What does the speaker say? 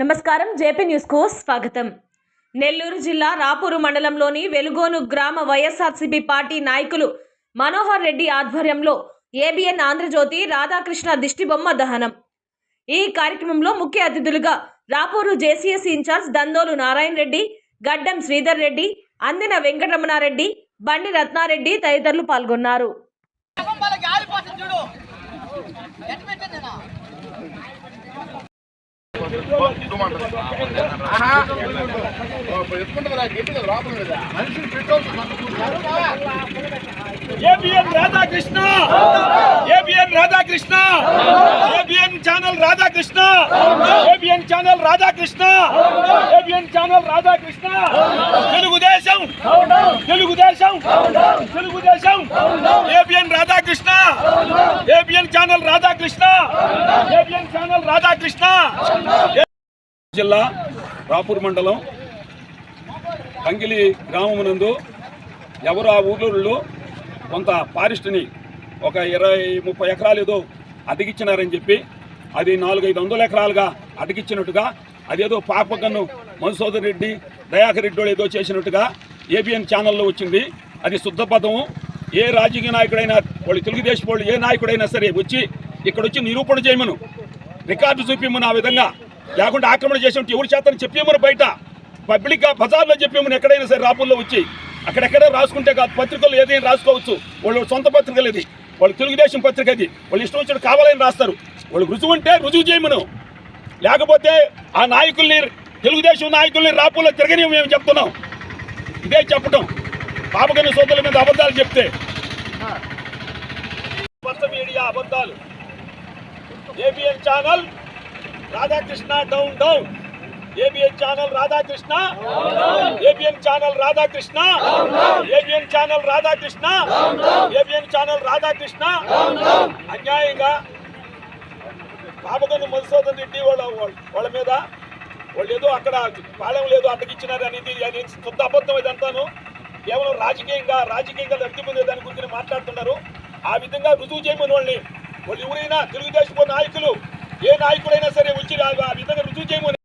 నమస్కారం జేపీ న్యూస్కు స్వాగతం. నెల్లూరు జిల్లా రాపూరు మండలంలోని వెలుగోను గ్రామ వైఎస్ఆర్సీపీ పార్టీ నాయకులు మనోహర్ రెడ్డి ఆధ్వర్యంలో ఏబిఎన్ ఆంధ్రజ్యోతి రాధాకృష్ణ దిష్టిబొమ్మ దహనం. ఈ కార్యక్రమంలో ముఖ్య అతిథులుగా రాపూరు జేసీఎస్ ఇన్ఛార్జ్ దందోలు నారాయణ రెడ్డి గడ్డం శ్రీధర్ రెడ్డి అందిన వెంకటరమణారెడ్డి బండి రత్నారెడ్డి తదితరులు పాల్గొన్నారు. ABN Radhakrishna! ABN Radhakrishna! ABN channel Radhakrishna! ABN channel Radhakrishna! ABN channel Radhakrishna! Telugudesam! Telugudesam! Telugudesam! ABN Radhakrishna! ABN channel Radhakrishna! ABN channel Radhakrishna! జిల్లా రాపూర్ మండలం అంగిలి గ్రామమునందు ఎవరు ఆ ఊర్లో కొంత ఫారెస్ట్ని ఒక ఇరవై ముప్పై ఎకరాలు ఏదో అతికిచ్చినారని చెప్పి అది నాలుగైదు వందల ఎకరాలుగా అతికిచ్చినట్టుగా అదేదో పాపగన్ను మధుసూదన్ రెడ్డి దయాకర్ రెడ్డి వాళ్ళు ఏదో చేసినట్టుగా ఏబిఎన్ ఛానల్లో వచ్చింది. అది శుద్ధపదము ఏ రాజకీయ నాయకుడైనా వాళ్ళు తెలుగుదేశం వాళ్ళు ఏ నాయకుడైనా సరే వచ్చి ఇక్కడ వచ్చి నిరూపణ చేయమను. రికార్డు చూపిమ్మను ఆ విధంగా. లేకుంటే ఆక్రమణ చేసినట్టు ఎవరి చేతని చెప్పేమను బయట. పబ్లిక్ బజార్లో చెప్పేమని ఎక్కడైనా సరే రాపుల్లో వచ్చి. అక్కడెక్కడ రాసుకుంటే కాదు పత్రికలు ఏదైనా రాసుకోవచ్చు. వాళ్ళు సొంత పత్రికలు ఇది వాళ్ళు తెలుగుదేశం పత్రిక ఇది వాళ్ళు ఇష్టం వచ్చినట్టు కావాలని రాస్తారు. వాళ్ళు రుజువు అంటే రుజువు చేయమను. లేకపోతే ఆ నాయకుల్ని తెలుగుదేశం నాయకుల్ని రాపుల్లో తిరగని మేము చెప్తున్నాం. ఇదే చెప్పటం. పాపకన్న సోదరుల మీద అబద్ధాలు చెప్తే. మీడియా అబద్ధాలు. ABN channel Radhakrishna down down. ABN channel Radhakrishna ABN channel Radhakrishna ABN channel Radhakrishna ABN channel Radhakrishna అన్యాయంగా పాపగొందు మధుసూదన్ రెడ్డి వాళ్ళ వాళ్ళ మీద వాళ్ళు ఏదో అక్కడ పాలెం లేదు అడ్డగిచ్చినారు అనేది అనేది శుద్ధ అబద్ధం ఇదంతాను. కేవలం రాజకీయంగా రాజకీయంగా లబ్ధి పొందే దాని గురించి మాట్లాడుతున్నారు. ఆ విధంగా రుజువు చేయమని వాళ్ళని ఎవరైనా తెలుగుదేశం నాయకులు ఏ నాయకుడైనా సరే వచ్చి ఆ విధంగా రుజువు చేయమని